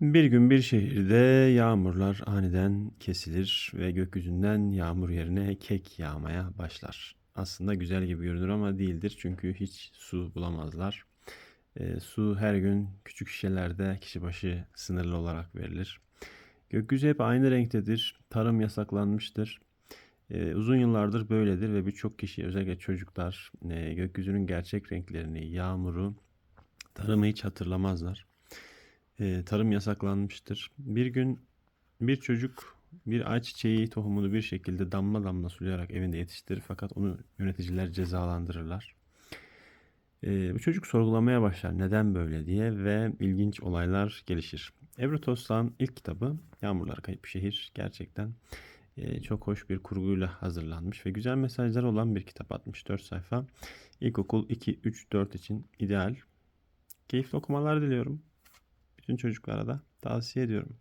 Bir gün bir şehirde yağmurlar aniden kesilir ve gökyüzünden yağmur yerine kek yağmaya başlar. Aslında güzel gibi görünür ama değildir çünkü hiç su bulamazlar. E, su her gün küçük şişelerde kişi başı sınırlı olarak verilir. Gökyüzü hep aynı renktedir. Tarım yasaklanmıştır. E, uzun yıllardır böyledir ve birçok kişi özellikle çocuklar e, gökyüzünün gerçek renklerini, yağmuru, tarımı hiç hatırlamazlar. E, tarım yasaklanmıştır. Bir gün bir çocuk bir ayçiçeği tohumunu bir şekilde damla damla sulayarak evinde yetiştirir fakat onu yöneticiler cezalandırırlar. E, bu çocuk sorgulamaya başlar neden böyle diye ve ilginç olaylar gelişir. Ebru Tostan ilk kitabı Yağmurlar Kayıp Şehir gerçekten e, çok hoş bir kurguyla hazırlanmış ve güzel mesajlar olan bir kitap 64 sayfa. İlkokul 2, 3, 4 için ideal. Keyifli okumalar diliyorum. Bütün çocuklara da tavsiye ediyorum.